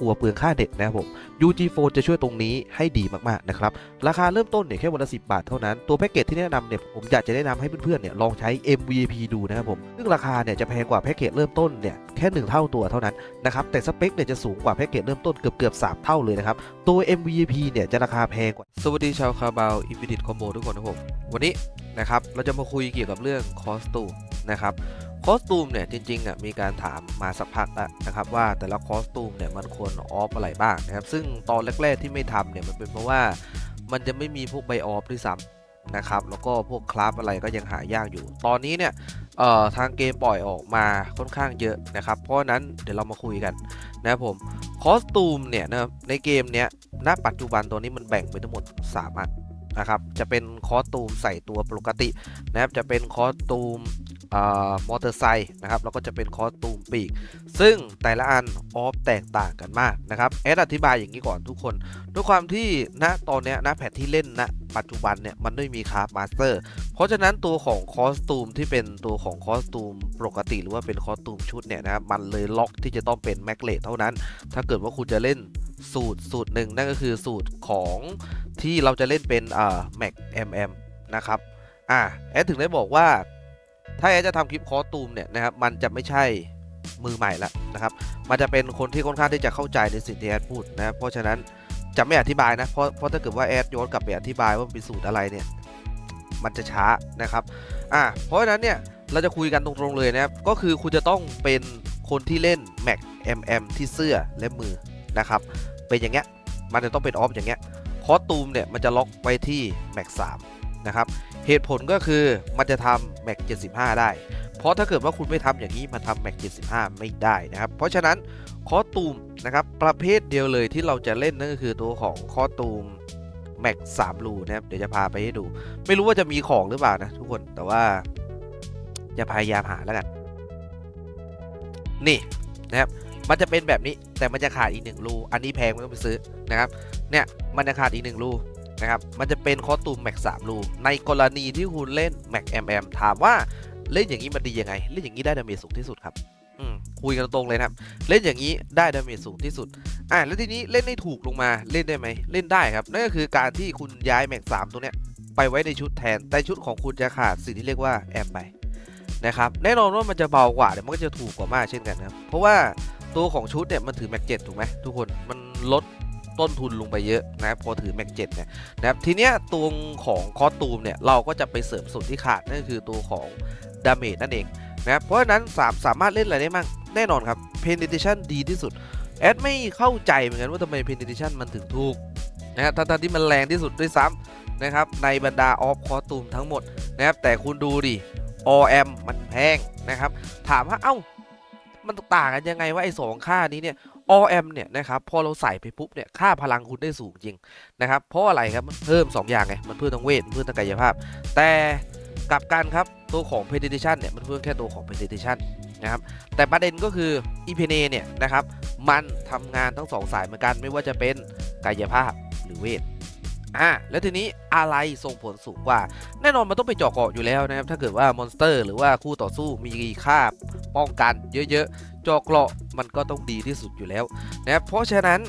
กลัวเปลืองค่าเน็ตนะครับผม UG Phone จะช่วยตรงนี้ให้ดีมากๆนะครับ ราคาเริ่มต้นเนี่ยแค่วันละ 10 บาทเท่านั้น ตัวแพ็กเกจที่แนะนำเนี่ยผมอยากจะแนะนำให้เพื่อนๆเนี่ยลองใช้ MVP ดูนะครับผม ซึ่งราคาเนี่ยจะแพงกว่าแพ็กเกจเริ่มต้นเนี่ยแค่ 1 เท่าตัวเท่านั้นนะครับ แต่สเปคเนี่ยจะสูงกว่าแพ็กเกจเริ่มต้นเกือบเกือบ3เท่าเลยนะครับ ตัว MVP เนี่ยจะราคาแพงกว่า สวัสดีชาวคาบาวอินฟินิตคอมโบทุกคนนะผม วันนี้นะครับเราจะมาคุยเกี่ยวกับเรื่องคอสตูม นะครับคอสตูมเนี่ยจริงๆอะมีการถามมาสักพักแล้วนะครับว่าแต่ละคอสตูมเนี่ยมันควรออฟอะไรบ้างนะครับซึ่งตอนแรกๆที่ไม่ทำเนี่ยมันเป็นเพราะว่ามันจะไม่มีพวกใบออฟด้วยซ้ำนะครับแล้วก็พวกคลาสอะไรก็ยังหายากอยู่ ตอนนี้เนี่ยเอ่อทางเกมปล่อยออกมาค่อนข้างเยอะนะครับ เพราะนั้นเดี๋ยวเรามาคุยกันนะครับผมคอสตูมเนี่ยนะในเกมเนี้ยณปัจจุบันตัวนี้มันแบ่งเป็นทั้งหมด3อัน นะครับจะเป็นคอสตูมใส่ตัวปกตินะครับจะเป็นคอสตูมมอเตอร์ไซค์นะครับแล้วก็จะเป็นคอสตูมปีก ซึ่งแต่ละอันออฟแตกต่างกันมากนะครับแอดอธิบายอย่างนี้ก่อนทุกคน ด้วยความที่ณตอนนี้ณแพทที่เล่นณปัจจุบันเนี่ยมันไม่มีคาราฟมาสเตอร์เพราะฉะนั้นตัวของคอสตูมที่เป็นตัวของคอสตูมปกติ หรือว่าเป็นคอสตูมชุดเนี่ยนะครับมันเลยล็อกที่จะต้องเป็นแม็กเลทเท่านั้น ถ้าเกิดว่าคุณจะเล่น สูตรสูตรหนึ่งนั่นก็คือสูตรของที่เราจะเล่นเป็นอ่าแม็ก mm นะครับอ่าแอดถึงได้บอกว่า ถ้าแอดจะทำคลิปคอสตูมเนี่ยนะครับมันจะไม่ใช่มือใหม่ละนะครับ มันจะเป็นคนที่ค่อนข้างที่จะเข้าใจในสิ่งที่แอดพูดนะครับเพราะฉะนั้นจะไม่อธิบายนะเพราะเพราะถ้าเกิดว่าแอดย้อนกลับไปอธิบายว่ามันเป็นสูตรอะไรเนี่ยมันจะช้านะครับอะเพราะฉะนั้นเนี่ยเราจะคุยกันตรงๆเลยนะครับก็คือคุณจะต้องเป็นคนที่เล่น Mac MM ที่เสื้อและมือนะครับ เป็นอย่างเงี้ยมันจะต้องเป็นออฟอย่างเงี้ยคอสตูมเนี่ยมันจะล็อกไว้ที่ Mac 3นะครับเหตุผลก็คือมันจะทำ Mac 75 ได้ เพราะถ้าเกิดว่าคุณไม่ทำอย่างนี้มันทำ Mac 75 ไม่ได้นะครับ เพราะฉะนั้นคอสตูมนะครับประเภทเดียวเลยที่เราจะเล่นนั่นก็คือตัวของคอสตูม Mac 3รูนะครับเดี๋ยวจะพาไปให้ดู ไม่รู้ว่าจะมีของหรือเปล่านะทุกคนแต่ว่าจะพยายามหาแล้วกัน นี่นะครับ มันจะเป็นแบบนี้แต่มันจะขาดอีกหนึ่งรูอันนี้แพงไม่ต้องไปซื้อนะครับเนี่ยมันจะขาดอีกหนึ่งรูนะครับมันจะเป็นคอสตูม Mac 3รูในกรณีที่คุณเล่น Mac MM ถามว่าเล่นอย่างนี้มันดียังไง เล่นอย่างนี้ได้ดาเมจสูงที่สุดครับอืมคุยกันตรงเลยนะครับ เล่นอย่างนี้ได้ดาเมจสูงที่สุด อ่าแล้วทีนี้เล่นให้ถูกลงมาเล่นได้ไหม เล่นได้ครับ นั่นก็คือการที่คุณย้าย Mac 3ตัวเนี้ยไปไว้ในชุดแทน แต่ชุดของคุณจะขาดสิ่งที่เรียกว่าแอมไปนะครับ แน่นอนว่ามันจะเบากว่าแต่มันก็จะถูกกว่ามากเช่นกันครับ เพราะว่า ตัวของชุดเนี่ยมันถือ Mac 7ถูกไหมทุกคนมันลดต้นทุนลงไปเยอะนะครับพอถือ Mac 7เจ็ดเนี่ยนะครับทีเนี้ยตัวของคอตูมเนี่ยเราก็จะไปเสริมส่วนที่ขาดนั่นคือตัวของดาเมจนั่นเองนะครับเพราะฉะนั้นสามสามารถเล่นอะไรได้มั่งแน่นอนครับ Penetration ดีที่สุดแอดไม่เข้าใจเหมือนกันว่าทำไม Penetration มันถึงถูกนะครับทั้งที่มันแรงที่สุดด้วยซ้ำนะครับในบรรดาออฟคอตูมทั้งหมดนะครับแต่คุณดูดิ OM มันแพงนะครับถามว่าเอ้า มันต่างกันยังไงว่าไอ้สองค่านี้เนี่ย OM เนี่ยนะครับพอเราใส่ไปปุ๊บเนี่ยค่าพลังคุณได้สูงจริงนะครับเพราะอะไรครับมันเพิ่ม 2 อย่างไงมันเพิ่มทั้งเวทเพิ่มทั้งกายภาพ แต่กลับกันครับตัวของ Penetration เนี่ยมันเพิ่มแค่ตัวของ Penetration นะครับแต่ประเด็นก็คือ e p e n e เนี่ยนะครับมันทำงานทั้งสองสายเหมือนกันไม่ว่าจะเป็นกายภาพหรือเวท อ่าแล้วทีนี้อะไรส่งผลสูงกว่า แน่นอนมันต้องไปเจาะเกาะอยู่แล้วนะครับ ถ้าเกิดว่ามอนสเตอร์ หรือว่าคู่ต่อสู้มีค่าป้องกันเยอะๆเจาะเกราะมันก็ต้องดีที่สุดอยู่แล้วนะครับเพราะฉะนั้น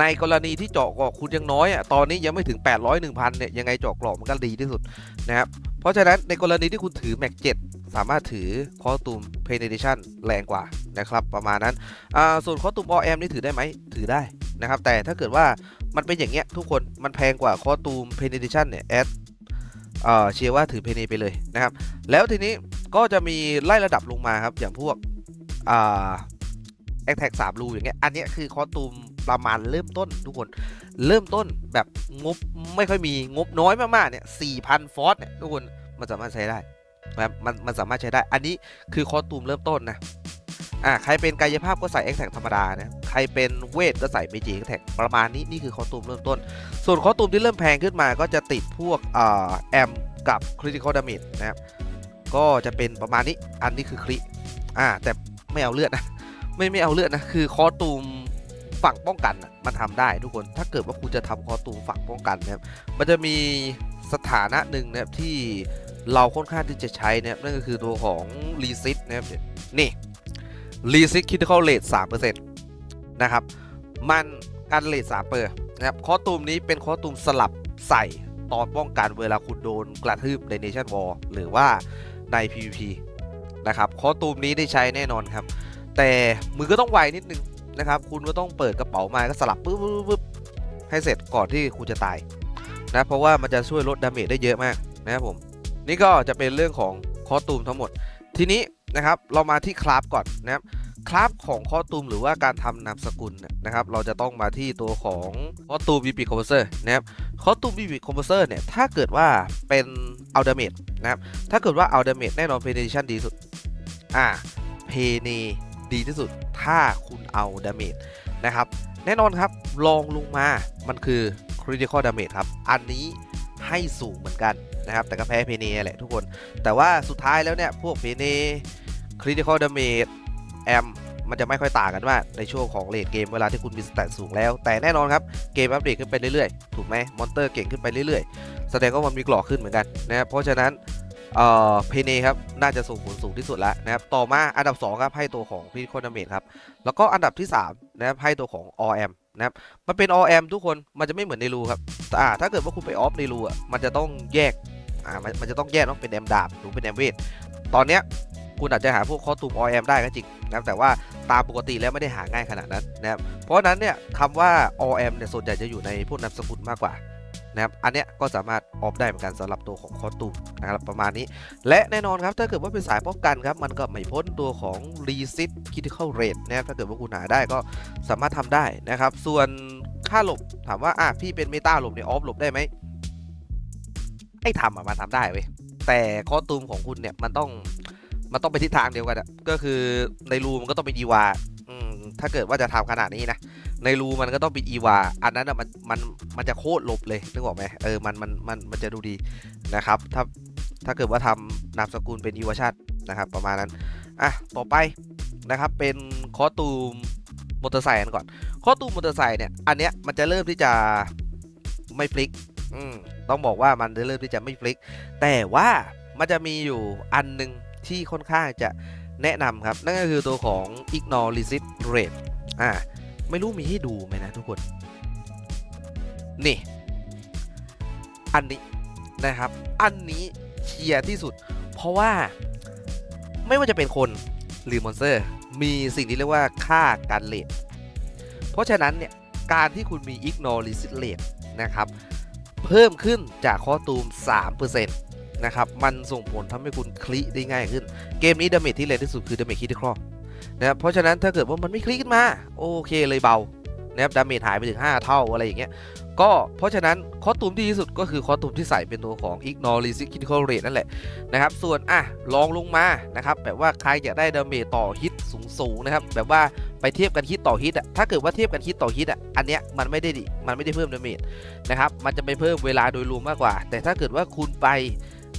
ในกรณีที่เจาะเกราะคุณยังน้อยอะ ตอนนี้ยังไม่ถึง 800 1000เนี่ยยังไงเจาะเกราะมันก็ดีที่สุดนะครับ เพราะฉะนั้นในกรณีที่คุณถือ Mac 7สามารถถือคอตูม Penetration แรงกว่านะครับประมาณนั้น อ่า ส่วนคอตูม OM นี่ถือได้ไหม ถือได้ นะครับ แต่ถ้าเกิดว่ามันเป็นอย่างเงี้ยทุกคนมันแพงกว่าคอตูม Penetration เนี่ยแอดเอ่อเชียร์ว่าถือเพเนไปเลยนะครับ แล้วทีนี้ก็จะมีไล่ระดับลงมาครับ อย่างพวกอ่าแอคแท็กสามรูอย่างเงี้ยอันนี้คือคอตูมประมาณเริ่มต้นทุกคนเริ่มต้นแบบงบไม่ค่อยมีงบน้อยมากๆเนี่ยสี่พันฟอสเนี่ยทุกคนมันสามารถใช้ได้นะครับมันมันสามารถใช้ได้ อันนี้คือคอตูมเริ่มต้นนะ อ่าใครเป็นกายภาพก็ใส่แอคแท็กธรรมดานะ ใครเป็นเวทก็ใส่เมจิแอคแท็กประมาณนี้ นี่คือคอตูมเริ่มต้น ส่วนคอตูมที่เริ่มแพงขึ้นมาก็จะติดพวกอ่าแอมกับคริติคอลดาเมจนะครับ ก็จะเป็นประมาณนี้ อันนี้คือคริอ่าแต่ไม่เอาเลือดนะ ไม่ไม่เอาเลือดนะ คือคอตูมฝั่งป้องกันมันทำได้ทุกคน ถ้าเกิดว่าคุณจะทำคอตูมฝั่งป้องกันนะครับ มันจะมีสถานะหนึ่งนะครับที่เราค่อนข้างที่จะใช้นะครับนั่นก็คือตัวของรีซิตนะครับนี่ รีซิตคิดเข้าเลทสามเปอร์เซ็นต์นะครับ มันกันเลทสามเปอร์นะครับคอตูมนี้เป็นคอตูมสลับใส่ตอนป้องกันเวลาคุณโดนกระทืบในเนชั่นวอลหรือว่าใน PVP นะครับคอตูมนี้ได้ใช้แน่นอนครับ แต่มือก็ต้องไวนิดนึงนะครับ คุณก็ต้องเปิดกระเป๋ามาก็สลับปึ๊บปึ๊บให้เสร็จก่อนที่คุณจะตายนะเพราะว่ามันจะช่วยลดดาเมจได้เยอะมากนะครับผม นี่ก็จะเป็นเรื่องของคอตูมทั้งหมด ทีนี้นะครับเรามาที่คราฟก่อนนะครับคราฟของคอตูมหรือว่าการทำนามสกุลนะครับ เราจะต้องมาที่ตัวของคอตูมบีบีคอมเพรสเซอร์นะครับคอตูมบีบีคอมเพรสเซอร์เนี่ยถ้าเกิดว่าเป็นอัลดเมจนะครับถ้าเกิดว่าอัลดเมจแน่นอนเพเนชั่นดีสุดอ่าเพเนดีที่สุดถ้าคุณเอาดาเมจนะครับ แน่นอนครับลองลงมามันคือ critical damage ครับ อันนี้ ให้สูงเหมือนกันนะครับ แต่ก็แพ้เพเนแหละทุกคน แต่ว่าสุดท้ายแล้วเนี่ย พวกเพเนคริติคอลดาเมจแอมมันจะไม่ค่อยต่างกันว่าในช่วงของเลดเกมเวลาที่คุณมีสแตทสูงแล้ว แต่แน่นอนครับ เกมอัปเดตขึ้นไปเรื่อยๆ ถูกไหมมอนเตอร์เก่งขึ้นไปเรื่อยๆ แสดงว่ามันมีกรอกขึ้นเหมือนกันนะครับเพราะฉะนั้น เอ่อเพเนครับน่าจะส่งผลสูงที่สุดแล้วนะครับต่อมาอันดับ 2 ครับให้ตัวของพิคอนเมทครับแล้วก็อันดับที่3นะครับให้ตัวของ OM นะครับมันเป็น OM ทุกคนมันจะไม่เหมือนในรูครับแต่อ่าถ้าเกิดว่าคุณไปออฟในรูอะมันจะต้องแยกอ่ามันมันจะต้องแยกต้องเป็นแอมดาบหรือเป็นแอมเวทตอนเนี้ยคุณอาจจะหาพวกคอตูม OM ได้ก็จริงนะครับแต่ว่าตามปกติแล้วไม่ได้หาง่ายขนาดนั้นนะครับเพราะนั้นเนี่ยคำว่า OM เนี่ยส่วนใหญ่จะอยู่ในพวกนามสกุลมากกว่า นะครับอันเนี้ยก็สามารถออฟได้เหมือนกันสำหรับตัวของคอตูมนะครับประมาณนี้ และแน่นอนครับถ้าเกิดว่าเป็นสายป้องกันครับมันก็ไม่พ้นตัวของ Resist Critical Rate นะครับถ้าเกิดว่าคุณหาได้ก็สามารถทำได้นะครับ ส่วนค่าหลบถามว่าอะพี่เป็นเมตาหลบเนี่ยออฟหลบได้ไหมไอ้ทำอะมันทำได้เว้ยแต่คอตูมของคุณเนี่ยมันต้องมันต้องไปทิศทางเดียวกันอะก็คือในรูมันก็ต้องเป็นอีวาถ้าเกิดว่าจะทำขนาดนี้นะ ในรูมันก็ต้องเป็นอีวาอันนั้นอะมันมันมันจะโคตรหลบเลยนึกออกไหมเออมันมันมันมันจะดูดีนะครับ ถ้าถ้าเกิดว่าทำนามสกุลเป็นอีวาชัดนะครับ ประมาณนั้นอะต่อไปนะครับเป็นคอตูมมอเตอร์ไซค์กันก่อนคอตูมมอเตอร์ไซค์เนี่ยอันเนี้ยมันจะเริ่มที่จะไม่ฟลิกอืมต้องบอกว่ามันจะเริ่มที่จะไม่ฟลิก แต่ว่ามันจะมีอยู่อันหนึ่งที่ค่อนข้างจะแนะนำครับ นั่นก็คือตัวของ ignore resist rate อ่า ไม่รู้มีให้ดูไหมนะทุกคน นี่ อันนี้นะครับ อันนี้เชียร์ที่สุด เพราะว่าไม่ว่าจะเป็นคนหรือมอนสเตอร์ มีสิ่งที่เรียกว่าค่าการเลทเพราะฉะนั้นเนี่ย การที่คุณมี ignore resist rate นะครับ เพิ่มขึ้นจากคอตูม 3%นะครับ มันส่งผลทำให้คุณคลิได้ง่ายขึ้น เกมนี้ดาเมจที่แรงที่สุดคือดาเมจคิดที่ครอบ นะครับเพราะฉะนั้นถ้าเกิดว่ามันไม่คลิกขึ้นมาโอเคเลยเบานะครับดาเมจหายไปถึง 5 เท่าอะไรอย่างเงี้ยก็เพราะฉะนั้นคอสตูมที่ดีที่สุดก็คือคอสตูมที่ใส่เป็นตัวของ ignore resist critical rate นั่นแหละนะครับส่วนอะลองลงมานะครับแบบว่าใครอยากได้ดาเมจต่อฮิตสูงๆนะครับแบบว่าไปเทียบกันฮิตต่อฮิตอะถ้าเกิดว่าเทียบกันฮิตต่อฮิตอะอันเนี้ยมันไม่ได้ดิมันไม่ได้เพิ่มดาเมจนะครับมันจะไปเพิ่มเวลาโดยรวมมากกว่า แต่ถ้าเกิดว่าคุณไป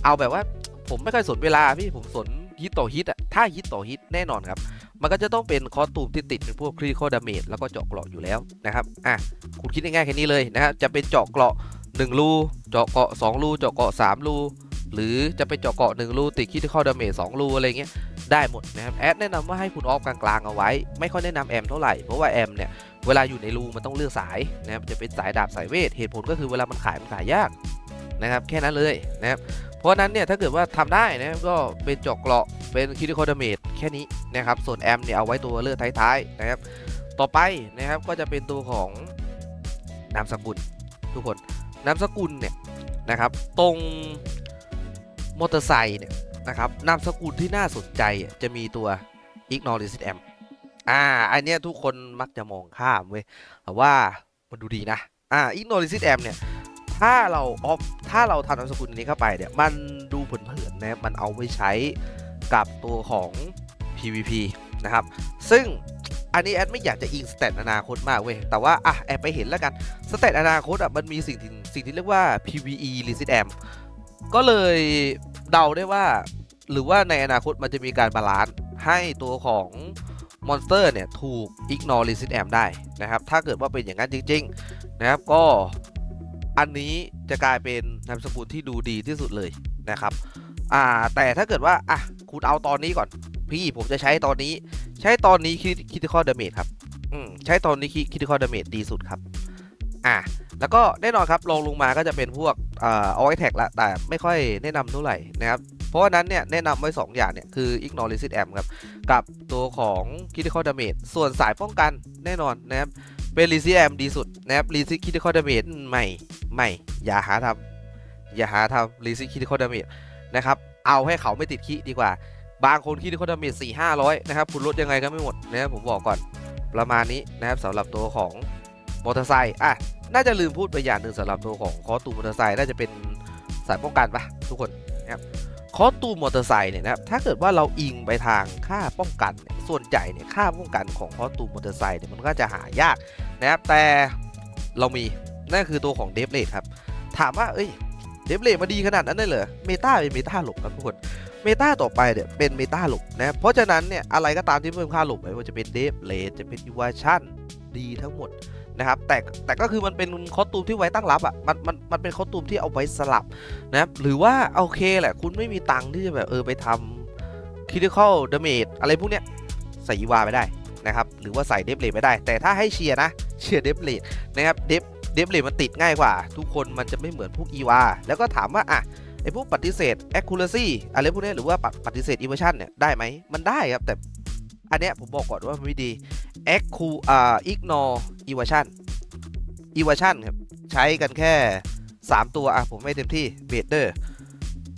เอาแบบว่าผมไม่ค่อยสนเวลาพี่ผมสน ฮิตต่อฮิตอะถ้าฮิตต่อฮิตแน่นอนครับ มันก็จะต้องเป็นคอตูมที่ติดเป็นพวกครีคอดาเมจแล้วก็เจาะเกราะอยู่แล้วนะครับอะคุณคิดง่ายๆแค่นี้เลยนะครับจะเป็นเจาะเกราะ1รูเจาะเกราะ2รูเจาะเกราะ3รูหรือจะเป็นเจาะเกราะ1รูติดครีคอดาเมจ2รูอะไรเงี้ยได้หมดนะครับแอดแนะนำว่าให้คุณออฟกลางๆเอาไว้ ไม่ค่อยแนะนำแอมเท่าไหร่เพราะว่าแอมเนี่ยเวลาอยู่ในรูมันต้องเลือกสายนะครับจะเป็นสายดาบสายเวทเหตุผลก็คือเวลามันขายมันขายยากนะครับแค่นั้นเลยนะครับ เพราะนั้นเนี่ยถ้าเกิดว่าทำได้นะก็เป็นจาะเกราะเป็นคิดคอดเมจแค่นี้นะครับ ส่วนแอมเนี่ยเอาไว้ตัวเลือกท้ายๆนะครับ ต่อไปนะครับก็จะเป็นตัวของนามสกุลทุกคนนามสกุลเนี่ยนะครับตรงมอเตอร์ไซค์เนี่ยนะครับนามสกุลที่น่าสนใจจะมีตัว ignore resist a m อ่าอันเนี้ยทุกคนมักจะมองข้ามเว้ยแต่ว่ามันดูดีนะอ่า ignore resist a m เนี่ย ถ้าเราออฟถ้าเราทำนามสกุลนี้เข้าไปเนี่ย มันดูเผินๆนะมันเอาไว้ใช้กับตัวของ PVP นะครับ ซึ่งอันนี้แอดไม่อยากจะอิงสเตตอนาคตมากเว้ย แต่ว่าอะแอดไปเห็นแล้วกัน สเตตอนาคตอะมันมีสิ่งที่สิ่งที่เรียกว่า PVE resist amp ก็เลยเดาได้ว่า หรือว่าในอนาคตมันจะมีการบาลานซ์ให้ตัวของมอนสเตอร์เนี่ย ถูก ignore resist amp ได้นะครับ ถ้าเกิดว่าเป็นอย่างนั้นจริง ๆ นะครับ ก็ อันนี้จะกลายเป็นนามสกุลที่ดูดีที่สุดเลยนะครับอ่าแต่ถ้าเกิดว่าอะคุณเอาตอนนี้ก่อน พี่ผมจะใช้ตอนนี้ ใช้ตอนนี้คิดคอดาเมจครับอืมใช้ตอนนี้คิดคอดาเมจดีสุดครับอะแล้วก็แน่นอนครับลงลงมาก็จะเป็นพวกเอ่อเอาไว้แท็กละแต่ไม่ค่อยแนะนำเท่าไหร่นะครับเพราะฉะนั้นเนี่ยแนะนำไว้ 2 อย่างเนี่ยคือ ignore resist amp ครับกับตัวของ critical damage ส่วนสายป้องกันแน่นอนนะครับ เป็น resist amp ดีสุดนะครับ resist critical damage ไม่ไม่ อย่าหาทำอย่าหาทำ resist critical damage นะครับ เอาให้เขาไม่ติดคิดีกว่า บางคน critical damage 4 500นะครับ คุณลดยังไงก็ไม่หมดนะครับผมบอกก่อนประมาณนี้นะครับสำหรับตัวของมอเตอร์ไซค์อะน่าจะลืมพูดไปอย่างหนึ่งสำหรับตัวของคอตูมมอเตอร์ไซค์น่าจะเป็นสายป้องกันปะทุกคนนะครับคอตูมอเตอร์ไซค์เนี่ยนะครับถ้าเกิดว่าเราอิงไปทางค่าป้องกันเนี่ย ส่วนใหญ่เนี่ยค่าป้องกันของคอสตูมมอเตอร์ไซค์เนี่ยมันก็จะหายากนะครับแต่เรามีนั่นคือตัวของเดฟเลทครับ ถามว่าเอ้ยเดฟเลทมาดีขนาดนั้นเลยเหรอเมตาเป็นเมตาหลบครับทุกคนเมตาต่อไปเนี่ยเป็นเมตาหลบนะครับเพราะฉะนั้นเนี่ยอะไรก็ตามที่เพิ่มค่าหลบไม่ว่าจะเป็นเดฟเลทจะเป็นยูวาชั่นดีทั้งหมดนะครับแต่แต่ก็คือมันเป็นคอสตูมที่ไว้ตั้งรับอะมันมันมันเป็นคอสตูมที่เอาไว้สลับนะครับหรือว่าโอเคแหละคุณไม่มีตังค์ที่จะแบบเออไปทำ critical damage อะไรพวกเนี้ย ใส่ยีวาไปได้นะครับหรือว่าใส่เดฟเลทไปได้ แต่ถ้าให้เชียร์นะเชียร์เดฟเลทนะครับเดฟเดฟเลทมันติดง่ายกว่า ทุกคนมันจะไม่เหมือนพวกอีวาแล้วก็ถามว่าอะไอพวกปฏิเสธ accuracy อะไรพวกนี้หรือว่าปฏิเสธ inversion เนี่ยได้ไหมมันได้ครับแต่อันเนี้ยผมบอกก่อนว่ามันไม่ดี accu อ่า ignore evasion evasion ครับใช้กันแค่ 3 ตัวอะผมไม่เต็มที่เบเดอร์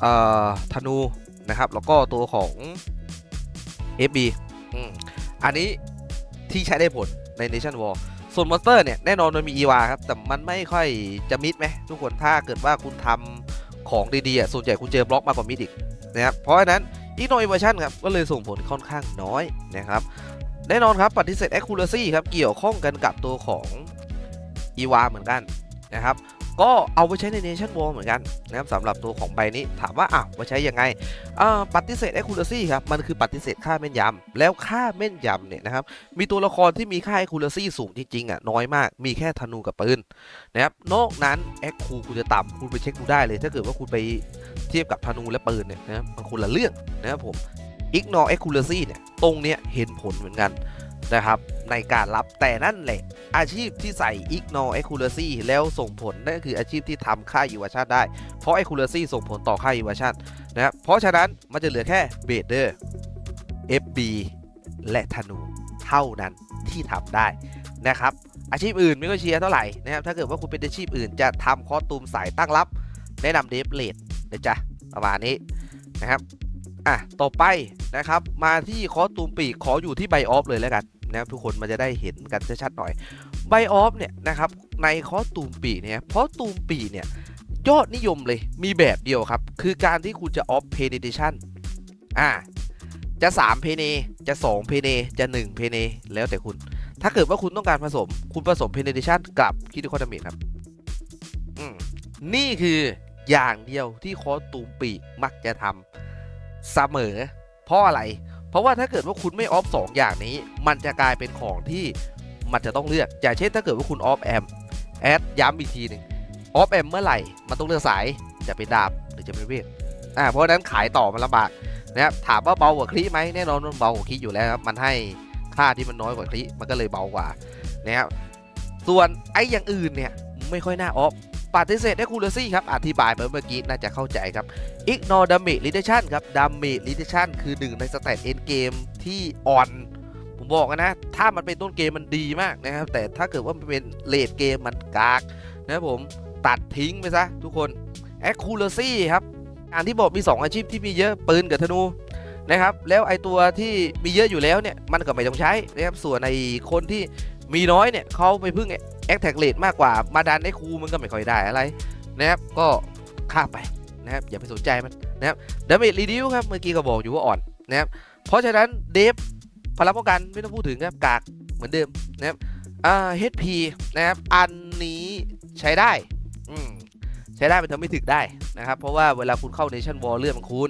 เอ่อธนูนะครับแล้วก็ตัวของ FB อืม อันนี้ที่ใช้ได้ผลใน Nation War ส่วนมอนสเตอร์เนี่ยแน่นอนมันมี EVA ครับ แต่มันไม่ค่อยจะมิดไหมทุกคนถ้าเกิดว่าคุณทำของดีๆส่วนใหญ่คุณเจอบล็อกมากกว่ามิดอีกนะครับเพราะฉะนั้น Ignore Evasion ครับก็เลยส่งผลค่อนข้างน้อยนะครับแน่นอนครับปฏิเสธ accuracy ครับเกี่ยวข้องกันกับตัวของ e w a เหมือนกันนะครับ ก็เอาไปใช้ใน Nation War เหมือนกันนะครับสำหรับตัวของใบนี้ถามว่าอ้าวว่าใช้ยังไงอ่าปฏิเสธ accuracy ครับมันคือปฏิเสธค่าแม่นยำแล้วค่าแม่นยำเนี่ยนะครับมีตัวละครที่มีค่า accuracy สูงจริงๆอะน้อยมากมีแค่ธนูกับปืนนะครับนอกนั้น accu คุณจะต่ำคุณไปเช็คดูได้เลย ถ้าเกิดว่าคุณไปเทียบกับธนูและปืนเนี่ยนะครับมันคนละเรื่องนะครับผม ignore accuracy เนี่ยตรงเนี้ยเห็นผลเหมือนกัน นะครับ ในการรับแต่นั่นแหละ อาชีพที่ใส่ ignore accuracy แล้วส่งผลนั่นคืออาชีพที่ทำค่า evasion ได้ เพราะ accuracy ส่งผลต่อค่า evasion นะครับเพราะฉะนั้นมันจะเหลือแค่ bader fb และธนูเท่านั้นที่ทำได้นะครับอาชีพอื่นไม่ก็เชียร์เท่าไหร่นะครับถ้าเกิดว่าคุณเป็นอาชีพอื่นจะทำคอตูมสายตั้งรับ แนะนำเดฟเลดนะจ๊ะประมาณนี้นะครับ อะต่อไปนะครับมาที่คอตูมปีกขออยู่ที่ไบออฟเลยแล้วกันนะครับทุกคนมันจะได้เห็นกันชัดๆหน่อยไบออฟเนี่ยนะครับในคอตูมปีกเนี่ยเพราะตูมปีกเนี่ยยอดนิยมเลยมีแบบเดียวครับ คือการที่คุณจะออฟเพเนเดชันอ่าจะ 3 เพเนจะ 2 เพเนจะ 1 เพเนแล้วแต่คุณ ถ้าเกิดว่าคุณต้องการผสม คุณผสมเพเนเดชันกับคิดคอดาเมจครับอืมนี่คืออย่างเดียวที่คอตูมปีกมักจะทำ เสมอ เพราะอะไร เพราะว่าถ้าเกิดว่าคุณไม่ออฟสองอย่างนี้ มันจะกลายเป็นของที่มันจะต้องเลือก อย่างเช่นถ้าเกิดว่าคุณออฟแอมแอดย้ำอีกทีหนึ่งออฟแอมเมื่อไหร่ มันต้องเลือกสายจะเป็นดาบหรือจะเป็นเวทอ่าเพราะฉะนั้นขายต่อมันลำบากนะครับถามว่าเบากว่าคลีไหมแน่นอนมันเบากว่าคลีอยู่แล้วครับมันให้ค่าที่มันน้อยกว่าคลีมันก็เลยเบากว่านะครับส่วนไอ้อย่างอื่นเนี่ยไม่ค่อยน่าออฟ ปฏิเสธได้คูลซี่ครับ อธิบายไปเมื่อกี้น่าจะเข้าใจครับ ignore damage reduction ครับ damage reduction คือหนึ่งในสเตต end game ที่อ่อน ผมบอกกันนะ ถ้ามันเป็นต้นเกมมันดีมากนะครับ แต่ถ้าเกิดว่ามันเป็นเลดเกมมันกากนะครับผมตัดทิ้งไปซะทุกคน accuracy ครับอันที่บอกมี 2 อาชีพที่มีเยอะปืนกับธนูนะครับแล้วไอตัวที่มีเยอะอยู่แล้วเนี่ยมันก็ไม่ต้องใช้นะครับส่วนในคนที่มีน้อยเนี่ยเขาไปพึ่ง แอคแท็กเลดมากกว่ามาดันไอ้ครูมันก็ไม่ค่อยได้อะไรนะครับก็ข้ามไปนะครับอย่าไปสนใจมันนะครับดาเมจรีดิวครับเมื่อกี้ก็บอกอยู่ว่าอ่อนนะครับเพราะฉะนั้นเดฟพลังป้องกันไม่ต้องพูดถึงครับกากเหมือนเดิมนะครับอ่า HP นะครับอันนี้ใช้ได้อืมใช้ได้เป็นทำไม่ถึกได้นะครับ เพราะว่าเวลาคุณเข้า Nation War เลื่อดมันคูณ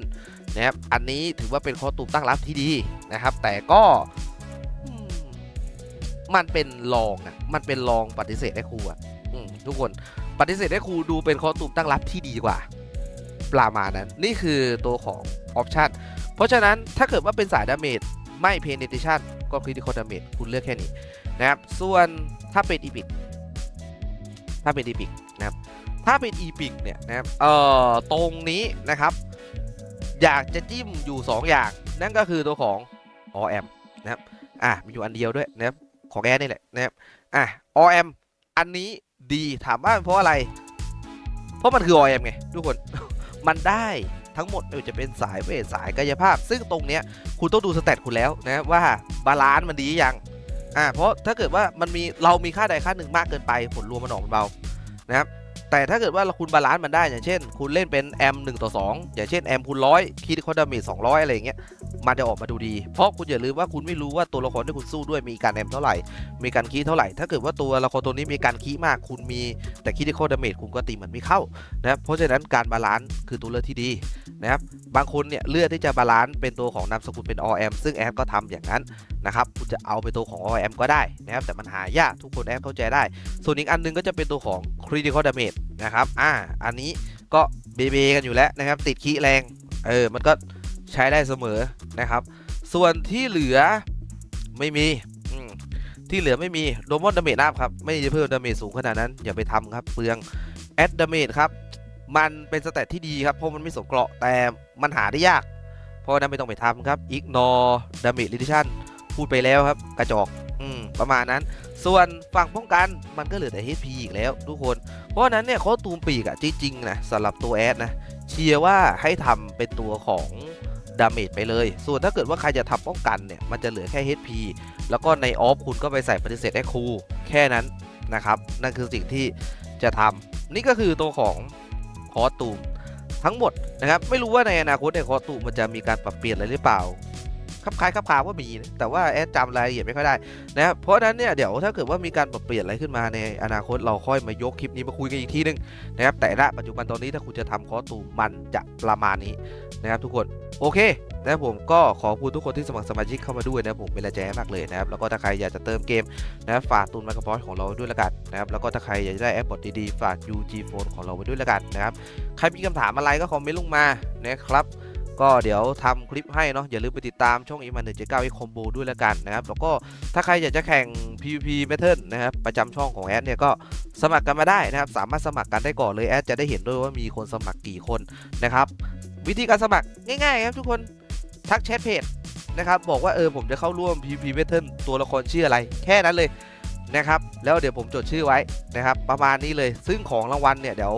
นะครับอันนี้ถือว่าเป็นคอตูมตั้งรับที่ดีนะครับ แต่ก็ มันเป็นรองอะมันเป็นรองปฏิเสธได้ครูอะทุกคนปฏิเสธได้ครูดูเป็นคอตูมตั้งรับที่ดีกว่าประมาณนั้น นี่คือตัวของออปชันเพราะฉะนั้นถ้าเกิดว่าเป็นสายดาเมจไม่เพนเนติชันก็คริติคอลดาเมจคุณเลือกแค่นี้นะครับ ส่วนถ้าเป็นอีพิกถ้าเป็นอีพิกนะครับ ถ้าเป็นอีพิกเนี่ยนะครับ เอ่อ ตรงนี้นะครับ อยากจะจิ้มอยู่ 2 อย่าง นั่นก็คือตัวของ OM นะครับ อะ มีอยู่อันเดียวด้วยนะครับ ของแอร์นี่แหละนะครับอะ OM อันนี้ดีถามว่าเพราะอะไร เพราะมันคือ OM ไงทุกคนมันได้ทั้งหมดไม่ว่าจะเป็นสายเวทสายกายภาพ ซึ่งตรงเนี้ยคุณต้องดูสเตตคุณแล้วนะว่าบาลานซ์มันดียังอ่าเพราะถ้าเกิดว่ามันมีเรามีค่าใดค่าหนึ่งมากเกินไปผลรวมมันออกมันเบานะครับ แต่ถ้าเกิดว่าเราคุณบาลานซ์มันได้อย่างเช่น คุณเล่นเป็นแอม1ต่อ2อย่างเช่นแอมคูณร้อยคิดคอดามจ200อะไรอย่างเงี้ยมันจะออกมาดูดี เพราะคุณอย่าลืมว่าคุณไม่รู้ว่าตัวละครที่คุณสู้ด้วยมีการแอมเท่าไหร่ มีการคีย์เท่าไหร่ ถ้าเกิดว่าตัวละครตัวนี้มีการคีย์มาก คุณมีแต่คิดคอดาเมจคุณก็ตีมันไม่เข้านะเพราะฉะนั้นการบาลานซ์คือตัวเลือกที่ดีนะครับบางคนเนี่ยเลือกที่จะบาลานซ์เป็นตัวของนามสกุลเป็น OM ซึ่งแอดก็ทำอย่างนั้นนะครับคุณจะเอาเป็นตัวของ OM ก็ได้นะครับแต่มันหายากทุกคนแอดเข้าใจได้ ส่วนอีกอันหนึงก็จะเป็นตัวของ Critical Damage นะครับอ่าอันนี้ก็เบเบกันอยู่แล้วนะครับติดคีแรงเออมันก็ใช้ได้เสมอนะครับ ส่วนที่เหลือไม่มีที่เหลือไม่มีโดมอนดาเมจอัพครับ ไม่ได้เพิ่มดาเมจสูงขนาดนั้น อย่าไปทำครับ เปลืองแอดดาเมจครับ มันเป็นสเตตที่ดีครับ เพราะมันไม่สงเกราะแต่มันหาได้ยาก เพราะนั้นไม่ต้องไปทำครับ ignore damage reduction พูดไปแล้วครับกระจอกอืมประมาณนั้น ส่วนฝั่งป้องกันมันก็เหลือแต่ HP อีกแล้วทุกคน เพราะนั้นเนี่ยเขาตูมปีกอะจริงๆนะสำหรับตัวแอดนะเชียร์ว่าให้ทำเป็นตัวของดาเมจไปเลย ส่วนถ้าเกิดว่าใครจะทำป้องกันเนี่ยมันจะเหลือแค่ HP แล้วก็ในออฟคุณก็ไปใส่ปฏิเสธได้ครูแค่นั้นนะครับ นั่นคือสิ่งที่จะทำนี่ก็คือตัวของคอตูมทั้งหมดนะครับไม่รู้ว่าในอนาคตเนี่ยคอตูมมันจะมีการปรับเปลี่ยนอะไรหรือเปล่า คับคล้ายคับคาว่ามีแต่ว่าแอดจำรายละเอียดไม่ค่อยได้นะครับเพราะนั้นเนี่ยเดี๋ยวถ้าเกิดว่ามีการปรับเปลี่ยนอะไรขึ้นมาในอนาคตเราค่อยมายกคลิปนี้มาคุยกันอีกทีนึงนะครับแต่ณปัจจุบันตอนนี้ถ้าคุณจะทำคอสตูมมันจะประมาณนี้นะครับทุกคนโอเคนะผมก็ขอบคุณทุกคนที่สมัครสมาชิกเข้ามาด้วยนะผมเป็นแรงใจมากเลยนะครับแล้วก็ถ้าใครอยากจะเติมเกมนะฝากตูนมโคระพอของเราไว้ด้วยละกันนะครับแล้วก็ถ้าใครอยากจะได้แอปบอทดีๆฝาก UG Phone ของเราไว้ด้วยละกันนะครับใครมีคำถามอะไรก็คอมเมนต์ลงมานะครับ ก็เดี๋ยวทำคลิปให้เนาะอย่าลืมไปติดตามช่องอีมันหนึ่งเจ็ดเก้าคอมโบด้วยและกันนะครับ แล้วก็ถ้าใครอยากจะแข่ง PVP Battle นะครับประจำช่องของแอดเนี่ยก็สมัครกันมาได้นะครับ สามารถสมัครกันได้ก่อนเลยแอดจะได้เห็นด้วยว่ามีคนสมัครกี่คนนะครับ วิธีการสมัครง่ายๆครับทุกคนทักแชทเพจนะครับบอกว่าเออผมจะเข้าร่วม PVP Battle ตัวละครชื่ออะไร แค่นั้นเลยนะครับแล้วเดี๋ยวผมจดชื่อไว้นะครับ ประมาณนี้เลยซึ่งของรางวัลเนี่ยเดี๋ยว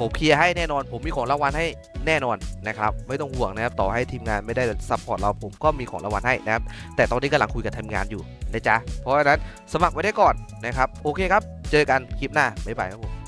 ผมเคลียร์ให้แน่นอน ผมมีของรางวัลให้แน่นอนนะครับไม่ต้องห่วงนะครับต่อให้ทีมงานไม่ได้ซัพพอร์ตเราผมก็มีของรางวัลให้นะครับแต่ตอนนี้กำลังคุยกับทีมงานอยู่นะจ๊ะเพราะฉะนั้นสมัครไว้ได้ก่อนนะครับโอเคครับ เจอกันคลิปหน้าบ๊ายบายครับผม